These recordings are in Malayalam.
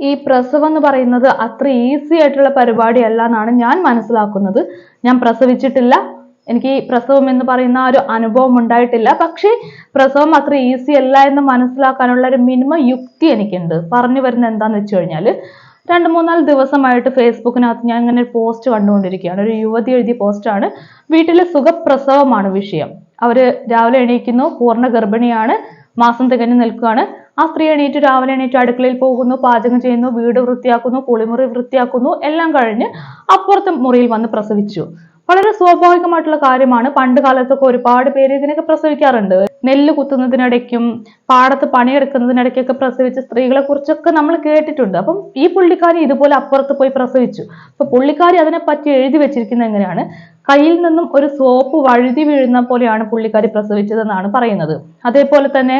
ഈ പ്രസവം എന്ന് പറയുന്നത് അത്ര ഈസി ആയിട്ടുള്ള പരിപാടിയല്ല എന്നാണ് ഞാൻ മനസ്സിലാക്കുന്നത്. ഞാൻ പ്രസവിച്ചിട്ടില്ല. എനിക്ക് ഈ പ്രസവം എന്ന് പറയുന്ന ആ ഒരു അനുഭവം ഉണ്ടായിട്ടില്ല. പക്ഷേ പ്രസവം അത്ര ഈസി അല്ല എന്ന് മനസ്സിലാക്കാനുള്ള ഒരു മിനിമം യുക്തി എനിക്കുണ്ട്. പറഞ്ഞു വരുന്നത് എന്താന്ന് വെച്ച് കഴിഞ്ഞാൽ രണ്ട് മൂന്നാൽ ദിവസമായിട്ട് ഫേസ്ബുക്കിനകത്ത് ഞാൻ ഇങ്ങനെ ഒരു പോസ്റ്റ് കണ്ടുകൊണ്ടിരിക്കുകയാണ്. ഒരു യുവതി എഴുതിയ പോസ്റ്റാണ് വീട്ടിലെ സുഖപ്രസവമാണ് വിഷയം. അവർ രാവിലെ എണീക്കുന്നു. പൂർണ ഗർഭിണിയാണ്. മാസം തികഞ്ഞു നിൽക്കുകയാണ്. ആ സ്ത്രീ എണീറ്റ് രാവിലെ എണീറ്റ് അടുക്കളയിൽ പോകുന്നു പാചകം ചെയ്യുന്നു വീട് വൃത്തിയാക്കുന്നു കുളിമുറി വൃത്തിയാക്കുന്നു എല്ലാം കഴിഞ്ഞ് അപ്പുറത്തെ മുറിയിൽ വന്ന് പ്രസവിച്ചു. വളരെ സ്വാഭാവികമായിട്ടുള്ള കാര്യമാണ്. പണ്ട് കാലത്തൊക്കെ ഒരുപാട് പേര് ഇതിനൊക്കെ പ്രസവിക്കാറുണ്ട്. നെല്ല് കുത്തുന്നതിനിടയ്ക്കും പാടത്ത് പണിയെടുക്കുന്നതിനിടയ്ക്കൊക്കെ പ്രസവിച്ച സ്ത്രീകളെ കുറിച്ചൊക്കെ നമ്മൾ കേട്ടിട്ടുണ്ട്. അപ്പം ഈ പുള്ളിക്കാരി ഇതുപോലെ അപ്പുറത്ത് പോയി പ്രസവിച്ചു. അപ്പൊ പുള്ളിക്കാരി അതിനെപ്പറ്റി എഴുതി വെച്ചിരിക്കുന്നത് എങ്ങനെയാണ്? കയ്യിൽ നിന്നും ഒരു സോപ്പ് വഴുതി വീഴുന്ന പോലെയാണ് പുള്ളിക്കാരി പ്രസവിച്ചതെന്നാണ് പറയുന്നത്. അതേപോലെ തന്നെ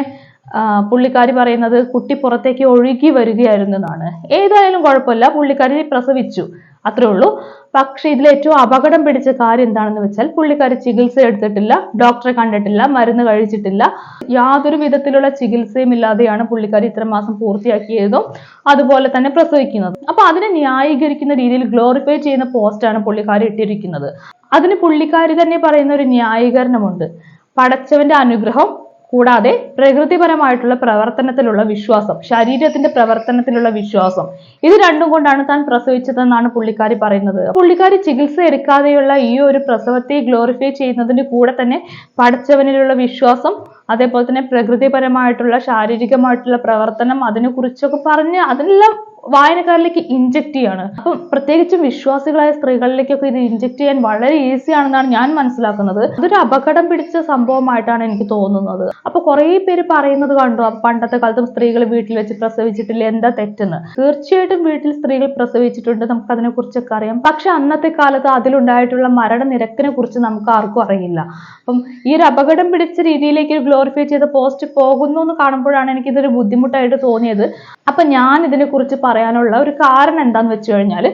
പുള്ളിക്കാരി പറയുന്നത് കുട്ടി പുറത്തേക്ക് ഒഴുകി വരികയായിരുന്നു എന്നാണ്. ഏതായാലും കുഴപ്പമില്ല പുള്ളിക്കാരി പ്രസവിച്ചു. അത്രേ ഉള്ളൂ. പക്ഷെ ഇതിൽ ഏറ്റവും അപകടം പിടിച്ച കാര്യം എന്താണെന്ന് വെച്ചാൽ പുള്ളിക്കാരി ചികിത്സ എടുത്തിട്ടില്ല ഡോക്ടറെ കണ്ടിട്ടില്ല മരുന്ന് കഴിച്ചിട്ടില്ല. യാതൊരു വിധത്തിലുള്ള ചികിത്സയും ഇല്ലാതെയാണ് പുള്ളിക്കാരി ഇത്ര മാസം പൂർത്തിയാക്കിയതും അതുപോലെ തന്നെ പ്രസവിക്കുന്നത്. അപ്പൊ അതിനെ ന്യായീകരിക്കുന്ന രീതിയിൽ ഗ്ലോറിഫൈ ചെയ്യുന്ന പോസ്റ്റാണ് പുള്ളിക്കാരി ഇട്ടിരിക്കുന്നത്. അതിന് പുള്ളിക്കാരി തന്നെ പറയുന്ന ഒരു ന്യായീകരണമുണ്ട്. പടച്ചവന്റെ അനുഗ്രഹം കൂടാതെ പ്രകൃതിപരമായിട്ടുള്ള പ്രവർത്തനത്തിലുള്ള വിശ്വാസം ശരീരത്തിന്റെ പ്രവർത്തനത്തിലുള്ള വിശ്വാസം ഇത് രണ്ടും കൊണ്ടാണ് താൻ പ്രസവിച്ചതെന്നാണ് പുള്ളിക്കാരി പറയുന്നത്. പുള്ളിക്കാരി ചികിത്സ എടുക്കാതെയുള്ള ഈ ഒരു പ്രസവത്തെ ഗ്ലോറിഫൈ ചെയ്യുന്നതിന്റെ കൂടെ തന്നെ പഠിച്ചവനിലുള്ള വിശ്വാസം അതേപോലെ തന്നെ പ്രകൃതിപരമായിട്ടുള്ള ശാരീരികമായിട്ടുള്ള പ്രവർത്തനം അതിനെക്കുറിച്ചൊക്കെ പറഞ്ഞ് അതെല്ലാം വായനക്കാരിലേക്ക് ഇഞ്ചക്ട് ചെയ്യാണ്. അപ്പം പ്രത്യേകിച്ചും വിശ്വാസികളായ സ്ത്രീകളിലേക്കൊക്കെ ഇത് ഇഞ്ചക്ട് ചെയ്യാൻ വളരെ ഈസി ആണെന്നാണ് ഞാൻ മനസ്സിലാക്കുന്നത്. അതൊരു അപകടം പിടിച്ച സംഭവമായിട്ടാണ് എനിക്ക് തോന്നുന്നത്. അപ്പൊ കുറെ പേര് പറയുന്നത് കണ്ടു. "അപ്പൊ പണ്ടത്തെ കാലത്ത് സ്ത്രീകൾ വീട്ടിൽ വെച്ച് പ്രസവിച്ചിട്ടില്ല. എന്താ തെറ്റെന്ന്? തീർച്ചയായിട്ടും വീട്ടിൽ സ്ത്രീകൾ പ്രസവിച്ചിട്ടുണ്ട്. നമുക്ക് അതിനെ കുറിച്ചൊക്കെ അറിയാം. പക്ഷെ അന്നത്തെ കാലത്ത് അതിലുണ്ടായിട്ടുള്ള മരണനിരക്കിനെ കുറിച്ച് നമുക്ക് ആർക്കും അറിയില്ല. അപ്പം ഈ ഒരു അപകടം പിടിച്ച രീതിയിലേക്ക് ഗ്ലോറിഫൈ ചെയ്ത പോസ്റ്റ് പോകുന്നു എന്ന് കാണുമ്പോഴാണ് എനിക്ക് ഇതൊരു ബുദ്ധിമുട്ടായിട്ട് തോന്നിയത്. അപ്പൊ ഞാൻ ഇതിനെ കുറിച്ച് പറയാനുള്ള ഒരു കാരണം എന്താന്ന് വെച്ച് കഴിഞ്ഞാൽ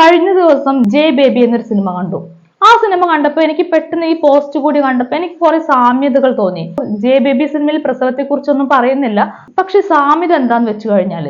കഴിഞ്ഞ ദിവസം ജെ ബേബി എന്നൊരു സിനിമ കണ്ടു. ആ സിനിമ കണ്ടപ്പോൾ എനിക്ക് പെട്ടെന്ന് ഈ പോസ്റ്റ് കൂടി കണ്ടപ്പോൾ എനിക്ക് കുറെ സാമ്യതകൾ തോന്നി. ജെ ബേബി സിനിമയിൽ പ്രസവത്തെ കുറിച്ചൊന്നും പറയുന്നില്ല. പക്ഷെ സാമ്യത എന്താന്ന് വെച്ച് കഴിഞ്ഞാൽ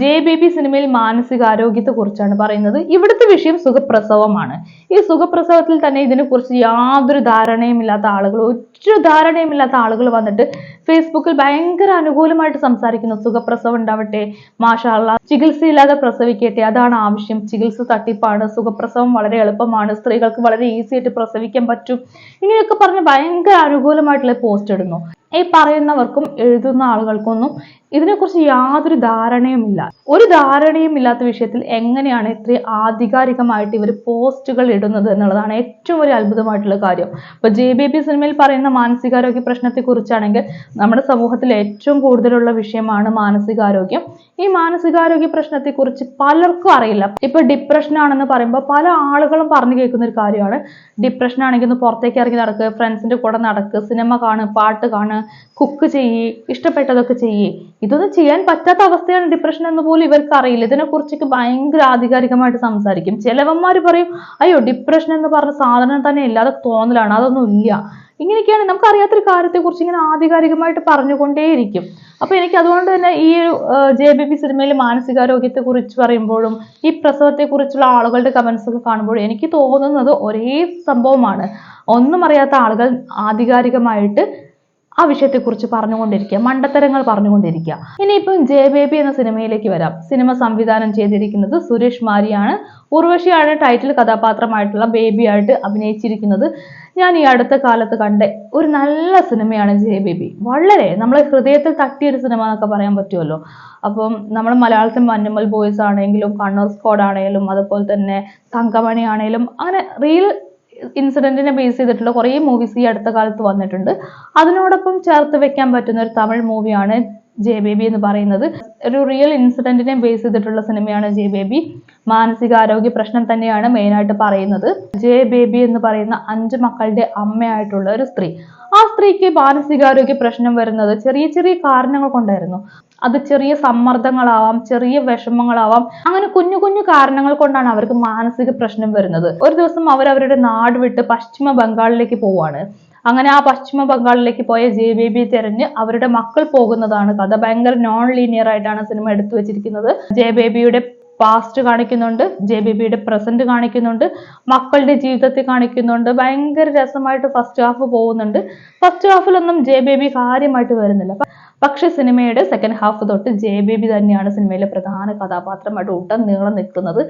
ജെ ബേബി സിനിമയിൽ മാനസികാരോഗ്യത്തെ കുറിച്ചാണ് പറയുന്നത്. ഇവിടുത്തെ വിഷയം സുഖപ്രസവമാണ്. ഈ സുഖപ്രസവത്തിൽ തന്നെ ഇതിനെക്കുറിച്ച് യാതൊരു ധാരണയും ഇല്ലാത്ത ആളുകൾ ഒരു ധാരണയും ഇല്ലാത്ത ആളുകൾ വന്നിട്ട് ഫേസ്ബുക്കിൽ ഭയങ്കര അനുകൂലമായിട്ട് സംസാരിക്കുന്നു. സുഖപ്രസവം ഉണ്ടാവട്ടെ മാഷാള്ള ചികിത്സയില്ലാതെ പ്രസവിക്കട്ടെ അതാണ് ആവശ്യം. ചികിത്സ തട്ടിപ്പാണ്. സുഖപ്രസവം വളരെ എളുപ്പമാണ്. സ്ത്രീകൾക്ക് വളരെ ഈസി ആയിട്ട് പ്രസവിക്കാൻ പറ്റും. ഇങ്ങനെയൊക്കെ പറഞ്ഞ് ഭയങ്കര അനുകൂലമായിട്ടുള്ള പോസ്റ്റ് ഇടുന്നു. ഈ പറയുന്നവർക്കും എഴുതുന്ന ആളുകൾക്കൊന്നും ഇതിനെക്കുറിച്ച് യാതൊരു ധാരണയുമില്ല ഒരു ധാരണയും ഇല്ലാത്ത വിഷയത്തിൽ എങ്ങനെയാണ് ഇത്ര ആധികാരികമായിട്ട് ഇവർ പോസ്റ്റുകൾ ഇടുന്നത് എന്നുള്ളതാണ് ഏറ്റവും ഒരു അത്ഭുതമായിട്ടുള്ള കാര്യം. ഇപ്പൊ ജെ ബി പി സിനിമയിൽ പറയുന്ന മാനസികാരോഗ്യ പ്രശ്നത്തെ കുറിച്ചാണെങ്കിൽ നമ്മുടെ സമൂഹത്തിൽ ഏറ്റവും കൂടുതലുള്ള വിഷയമാണ് മാനസികാരോഗ്യം. ഈ മാനസികാരോഗ്യ പ്രശ്നത്തെ കുറിച്ച് പലർക്കും അറിയില്ല. ഇപ്പൊ ഡിപ്രഷൻ ആണെന്ന് പറയുമ്പോൾ പല ആളുകളും പറഞ്ഞു കേൾക്കുന്ന ഒരു കാര്യമാണ്. ഡിപ്രഷൻ ആണെങ്കിൽ ഒന്ന് പുറത്തേക്ക് ഇറങ്ങി നടക്കുക ഫ്രണ്ട്സിന്റെ കൂടെ നടക്കുക സിനിമ കാണുക പാട്ട് കാണുക കുക്ക് ചെയ്യ് ഇഷ്ടപ്പെട്ടതൊക്കെ ചെയ്യ്. ഇതൊന്നും ചെയ്യാൻ പറ്റാത്ത അവസ്ഥയാണ് ഡിപ്രഷൻ എന്ന് പോലും ഇവർക്ക് അറിയില്ല. ഇതിനെ കുറിച്ചൊക്കെ ഭയങ്കര ആധികാരികമായിട്ട് സംസാരിക്കും. ചിലവന്മാർ പറയും അയ്യോ ഡിപ്രഷൻ എന്ന് പറഞ്ഞ സാധനം തന്നെ ഇല്ല തോന്നലാണ്. അതൊന്നും ഇല്ല. ഇങ്ങനെയൊക്കെയാണ് നമുക്ക് അറിയാത്തൊരു കാര്യത്തെക്കുറിച്ച് ഇങ്ങനെ ആധികാരികമായിട്ട് പറഞ്ഞുകൊണ്ടേയിരിക്കും. അപ്പൊ എനിക്ക് അതുകൊണ്ട് തന്നെ ഈ ഒരു ജെ ബി പി സിനിമയിൽ മാനസികാരോഗ്യത്തെ കുറിച്ച് പറയുമ്പോഴും ഈ പ്രസവത്തെ കുറിച്ചുള്ള ആളുകളുടെ കമൻസ് ഒക്കെ കാണുമ്പോഴും എനിക്ക് തോന്നുന്നത് ഒരേ സംഭവമാണ്. ഒന്നും അറിയാത്ത ആളുകൾ ആധികാരികമായിട്ട് ആ വിഷയത്തെ വിഷയത്തെക്കുറിച്ച് പറഞ്ഞുകൊണ്ടിരിക്കുക മണ്ടത്തരങ്ങൾ പറഞ്ഞുകൊണ്ടിരിക്കുക. ഇനിയിപ്പം ജെ ബേബി എന്ന സിനിമയിലേക്ക് വരാം. സിനിമ സംവിധാനം ചെയ്തിരിക്കുന്നത് സുരേഷ് മാരിയാണ്. ഉർവശിയാണ് ടൈറ്റിൽ കഥാപാത്രമായിട്ടുള്ള ബേബിയായിട്ട് അഭിനയിച്ചിരിക്കുന്നത്. ഞാൻ ഈ അടുത്ത കാലത്ത് കണ്ട ഒരു നല്ല സിനിമയാണ് ജെ ബേബി വളരെ നമ്മളെ ഹൃദയത്തിൽ തട്ടിയൊരു സിനിമ എന്നൊക്കെ പറയാൻ പറ്റുമല്ലോ. അപ്പം നമ്മൾ മലയാളത്തിൽ മഞ്ഞമ്മൽ ബോയ്സ് ആണെങ്കിലും കണ്ണൂർ സ്ക്വാഡ് ആണെങ്കിലും അതുപോലെ തന്നെ തങ്കമണി ആണെങ്കിലും അങ്ങനെ റിയൽ ഇൻസിഡന്റിനെ ബേസ് ചെയ്തിട്ടുള്ള കുറേ മൂവീസ് ഈ അടുത്ത കാലത്ത് വന്നിട്ടുണ്ട്. അതിനോടൊപ്പം ചേർത്ത് വെക്കാൻ പറ്റുന്ന ഒരു തമിഴ് മൂവിയാണ് ജെ ബേബി എന്ന് പറയുന്നത്. ഒരു റിയൽ ഇൻസിഡന്റിനെ ബേസ് ചെയ്തിട്ടുള്ള സിനിമയാണ് ജെ ബേബി. മാനസികാരോഗ്യ പ്രശ്നം തന്നെയാണ് മെയിനായിട്ട് പറയുന്നത്. ജെ ബേബി എന്ന് പറയുന്ന അഞ്ച് മക്കളുടെ അമ്മയായിട്ടുള്ള ഒരു സ്ത്രീ. ആ സ്ത്രീക്ക് മാനസികാരോഗ്യ പ്രശ്നം വരുന്നത് ചെറിയ ചെറിയ കാരണങ്ങൾ കൊണ്ടായിരുന്നു. അത് ചെറിയ സമ്മർദ്ദങ്ങളാവാം ചെറിയ വിഷമങ്ങളാവാം അങ്ങനെ കുഞ്ഞു കുഞ്ഞു കാരണങ്ങൾ കൊണ്ടാണ് അവർക്ക് മാനസിക പ്രശ്നം വരുന്നത്. ഒരു ദിവസം അവർ അവരുടെ നാട് വിട്ട് പശ്ചിമ ബംഗാളിലേക്ക് പോവാണ് അങ്ങനെ ആ പശ്ചിമ ബംഗാളിലേക്ക് പോയ ജെ ബേബി തെരഞ്ഞ് അവരുടെ മക്കൾ പോകുന്നതാണ് കഥ. ഭയങ്കര നോൺ ലീനിയർ ആയിട്ടാണ് സിനിമ എടുത്തു വെച്ചിരിക്കുന്നത്. ജെ ബേബിയുടെ പാസ്റ്റ് കാണിക്കുന്നുണ്ട് ജെ ബേബിയുടെ പ്രസന്റ് കാണിക്കുന്നുണ്ട് മക്കളുടെ ജീവിതത്തെ കാണിക്കുന്നുണ്ട്. ഭയങ്കര രസമായിട്ട് ഫസ്റ്റ് ഹാഫ് പോകുന്നുണ്ട്. ഫസ്റ്റ് ഹാഫിലൊന്നും ജെ ബേബി കാര്യമായിട്ട് വരുന്നില്ല. പക്ഷെ സിനിമയുടെ സെക്കൻഡ് ഹാഫ് തൊട്ട് ജെ ബേബി തന്നെയാണ് സിനിമയിലെ പ്രധാന കഥാപാത്രമായിട്ട് നീളം നിൽക്കുന്നത്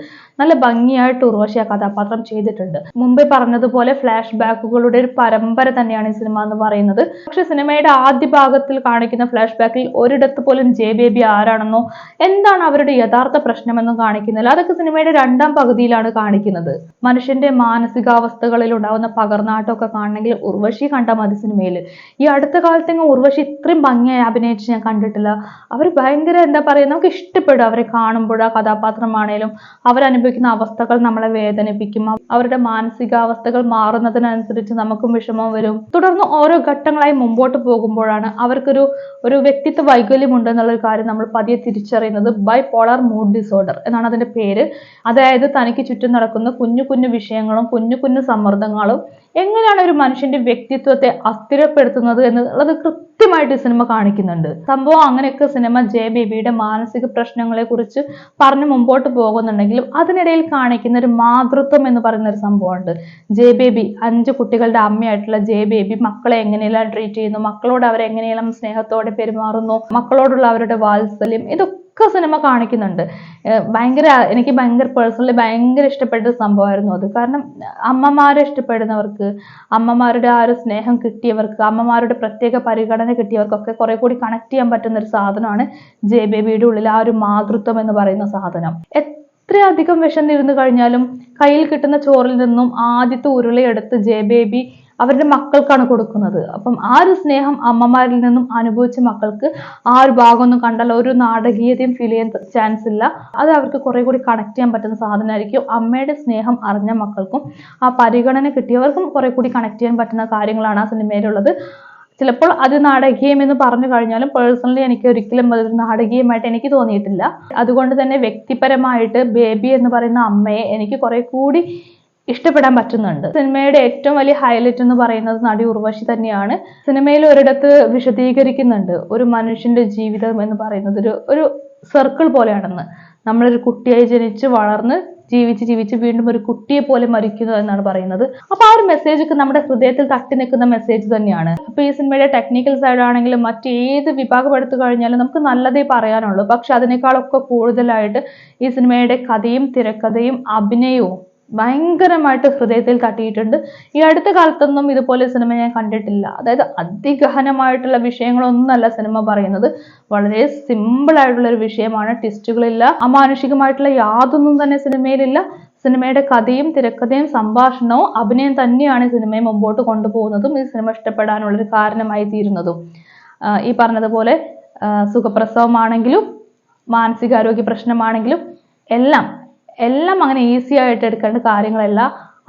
നല്ല ഭംഗിയായിട്ട് ഉർവശി ആ കഥാപാത്രം ചെയ്തിട്ടുണ്ട്. മുമ്പേ പറഞ്ഞതുപോലെ ഫ്ലാഷ് ബാക്കുകളുടെ ഒരു പരമ്പര തന്നെയാണ് ഈ സിനിമ എന്ന് പറയുന്നത്. പക്ഷെ സിനിമയുടെ ആദ്യ ഭാഗത്തിൽ കാണിക്കുന്ന ഫ്ലാഷ് ബാക്കിൽ ഒരിടത്ത് പോലും ജെ ബേബി ആരാണെന്നോ എന്താണ് അവരുടെ യഥാർത്ഥ പ്രശ്നമെന്നും കാണിക്കുന്നില്ല. അതൊക്കെ സിനിമയുടെ രണ്ടാം പകുതിയിലാണ് കാണിക്കുന്നത്. മനുഷ്യന്റെ മാനസികാവസ്ഥകളിൽ ഉണ്ടാവുന്ന പകർന്നാട്ടമൊക്കെ കാണണമെങ്കിൽ ഉർവശി കണ്ട മതി സിനിമയിൽ ഈ അടുത്ത കാലത്തെങ്ങും ഉർവശി ഇത്രയും ഭംഗിയായി അഭിനയിച്ച് ഞാൻ കണ്ടിട്ടില്ല. അവർ ഭയങ്കര എന്താ പറയുക നമുക്ക് ഇഷ്ടപ്പെടും അവരെ കാണുമ്പോൾ ആ കഥാപാത്രമാണേലും. അവരനുഭവിക്കുന്ന അവസ്ഥകൾ നമ്മളെ വേദനിപ്പിക്കും. അവരുടെ മാനസികാവസ്ഥകൾ മാറുന്നതിനനുസരിച്ച് നമുക്കും വിഷമം വരും. തുടർന്ന് ഓരോ ഘട്ടങ്ങളായി മുമ്പോട്ട് പോകുമ്പോഴാണ് അവർക്കൊരു ഒരു വ്യക്തിത്വ വൈകല്യം ഉണ്ടെന്നുള്ള ഒരു കാര്യം നമ്മൾ പതിയെ തിരിച്ചറിയുന്നത്. ബൈ പോളാർ മൂഡ് ഡിസോർഡർ എന്നാണ് അതിന്റെ പേര്. അതായത് തനിക്ക് ചുറ്റും നടക്കുന്ന കുഞ്ഞു കുഞ്ഞു വിഷയങ്ങളും കുഞ്ഞു കുഞ്ഞു സമ്മർദ്ദങ്ങളും എങ്ങനെയാണ് ഒരു മനുഷ്യന്റെ വ്യക്തിത്വത്തെ അസ്ഥിരപ്പെടുത്തുന്നത് എന്നുള്ളത് കൃത്യമായിട്ട് ഈ സിനിമ കാണിക്കുന്നുണ്ട്. സംഭവം അങ്ങനെയൊക്കെ സിനിമ ജെ ബേബിയുടെ മാനസിക പ്രശ്നങ്ങളെ കുറിച്ച് പറഞ്ഞ് മുമ്പോട്ട് പോകുന്നുണ്ടെങ്കിലും അതിനിടയിൽ കാണിക്കുന്ന ഒരു മാതൃത്വം എന്ന് പറയുന്ന ഒരു സംഭവമുണ്ട്. ജെ ബേബി അഞ്ച് കുട്ടികളുടെ അമ്മയായിട്ടുള്ള ജെ ബേബി മക്കളെ എങ്ങനെയെല്ലാം ട്രീറ്റ് ചെയ്യുന്നു? മക്കളോട് അവരെങ്ങനെയെല്ലാം സ്നേഹത്തോടെ പെരുമാറുന്നു? മക്കളോടുള്ള അവരുടെ വാത്സല്യം? ഇതൊക്കെ സിനിമ കാണിക്കുന്നുണ്ട്. ഭയങ്കര എനിക്ക് ഭയങ്കര പേഴ്സണലി ഭയങ്കര ഇഷ്ടപ്പെട്ട സംഭവമായിരുന്നു അത്. കാരണം അമ്മമാരെ ഇഷ്ടപ്പെടുന്നവർക്ക് അമ്മമാരുടെ ആ ഒരു സ്നേഹം കിട്ടിയവർക്ക് അമ്മമാരുടെ പ്രത്യേക പരിഗണന കിട്ടിയവർക്കൊക്കെ കുറെ കൂടി കണക്ട് ചെയ്യാൻ പറ്റുന്ന ഒരു സാധനമാണ് ജെ ബേബിയുടെ ഉള്ളിൽ ആ ഒരു മാതൃത്വം എന്ന് പറയുന്ന സാധനം. എത്രയധികം വിശന്നിരുന്നു കഴിഞ്ഞാലും കയ്യിൽ കിട്ടുന്ന ചോറിൽ നിന്നും ആദ്യത്തെ ഉരുളയെടുത്ത് ജെ ബേബി അവരുടെ മക്കൾക്കാണ് കൊടുക്കുന്നത്. അപ്പം ആ ഒരു സ്നേഹം അമ്മമാരിൽ നിന്നും അനുഭവിച്ച മക്കൾക്ക് ആ ഒരു ഭാഗം ഒന്നും കണ്ടാൽ ഒരു നാടകീയതയും ഫീൽ ചെയ്യാൻ ചാൻസ് ഇല്ല. അത് അവർക്ക് കുറെ കൂടി കണക്ട് ചെയ്യാൻ പറ്റുന്ന സാധനമായിരിക്കും. അമ്മയുടെ സ്നേഹം അറിഞ്ഞ മക്കൾക്കും ആ പരിഗണന കിട്ടിയവർക്കും കുറെ കൂടി കണക്ട് ചെയ്യാൻ പറ്റുന്ന കാര്യങ്ങളാണ് ആ സിനിമയിലുള്ളത്. ചിലപ്പോൾ അത് നാടകീയം എന്ന് പറഞ്ഞു കഴിഞ്ഞാലും പേഴ്സണലി എനിക്ക് ഒരിക്കലും അതൊരു നാടകീയമായിട്ട് എനിക്ക് തോന്നിയിട്ടില്ല. അതുകൊണ്ട് തന്നെ വ്യക്തിപരമായിട്ട് ബേബി എന്ന് പറയുന്ന അമ്മയെ എനിക്ക് കുറെ കൂടി ഇഷ്ടപ്പെടാൻ പറ്റുന്നുണ്ട്. സിനിമയുടെ ഏറ്റവും വലിയ ഹൈലൈറ്റ് എന്ന് പറയുന്നത് നടി ഉർവശി തന്നെയാണ്. സിനിമയിൽ ഒരിടത്ത് വിശദീകരിക്കുന്നുണ്ട് ഒരു മനുഷ്യന്റെ ജീവിതം എന്ന് പറയുന്നത് ഒരു ഒരു സർക്കിൾ പോലെയാണെന്ന്. നമ്മളൊരു കുട്ടിയായി ജനിച്ച് വളർന്ന് ജീവിച്ച് ജീവിച്ച് വീണ്ടും ഒരു കുട്ടിയെ പോലെ മരിക്കുന്നു എന്നാണ് പറയുന്നത്. അപ്പൊ ആ ഒരു മെസ്സേജ് ഒക്കെ നമ്മുടെ ഹൃദയത്തിൽ തട്ടി നിൽക്കുന്ന മെസ്സേജ് തന്നെയാണ്. അപ്പൊ ഈ സിനിമയുടെ ടെക്നിക്കൽ സൈഡ് ആണെങ്കിലും മറ്റേത് വിഭാഗം എടുത്തു കഴിഞ്ഞാലും നമുക്ക് നല്ലതേ പറയാനുള്ളൂ. പക്ഷെ അതിനേക്കാളൊക്കെ കൂടുതലായിട്ട് ഈ സിനിമയുടെ കഥയും തിരക്കഥയും അഭിനയവും ഭയങ്കരമായിട്ട് ഹൃദയത്തിൽ തട്ടിയിട്ടുണ്ട്. ഈ അടുത്ത കാലത്തൊന്നും ഇതുപോലെ സിനിമ ഞാൻ കണ്ടിട്ടില്ല. അതായത് അതിഗഹനമായിട്ടുള്ള വിഷയങ്ങളൊന്നുമല്ല സിനിമ പറയുന്നത്. വളരെ സിമ്പിൾ ആയിട്ടുള്ള ഒരു വിഷയമാണ്. ട്വിസ്റ്റുകളില്ല അമാനുഷികമായിട്ടുള്ള യാതൊന്നും തന്നെ സിനിമയിലില്ല. സിനിമയുടെ കഥയും തിരക്കഥയും സംഭാഷണവും അഭിനയം തന്നെയാണ് സിനിമയെ മുമ്പോട്ട് കൊണ്ടുപോകുന്നതും ഈ സിനിമ ഇഷ്ടപ്പെടാനുള്ളൊരു കാരണമായി തീരുന്നതും. ഈ പറഞ്ഞതുപോലെ സുഖപ്രസവമാണെങ്കിലും മാനസികാരോഗ്യ പ്രശ്നമാണെങ്കിലും എല്ലാം എല്ലാം അങ്ങനെ ഈസി ആയിട്ട് എടുക്കേണ്ട കാര്യങ്ങളല്ല.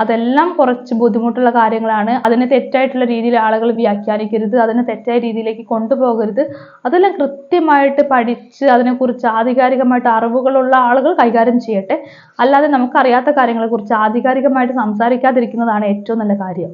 അതെല്ലാം കുറച്ച് ബുദ്ധിമുട്ടുള്ള കാര്യങ്ങളാണ്. അതിനെ തെറ്റായിട്ടുള്ള രീതിയിൽ ആളുകൾ വ്യാഖ്യാനിക്കരുത്. അതിനെ തെറ്റായ രീതിയിലേക്ക് കൊണ്ടുപോകരുത്. അതെല്ലാം കൃത്യമായിട്ട് പഠിച്ച് അതിനെക്കുറിച്ച് ആധികാരികമായിട്ട് അറിവുകളുള്ള ആളുകൾ കൈകാര്യം ചെയ്യട്ടെ. അല്ലാതെ നമുക്കറിയാത്ത കാര്യങ്ങളെക്കുറിച്ച് ആധികാരികമായിട്ട് സംസാരിക്കാതിരിക്കുന്നതാണ് ഏറ്റവും നല്ല കാര്യം.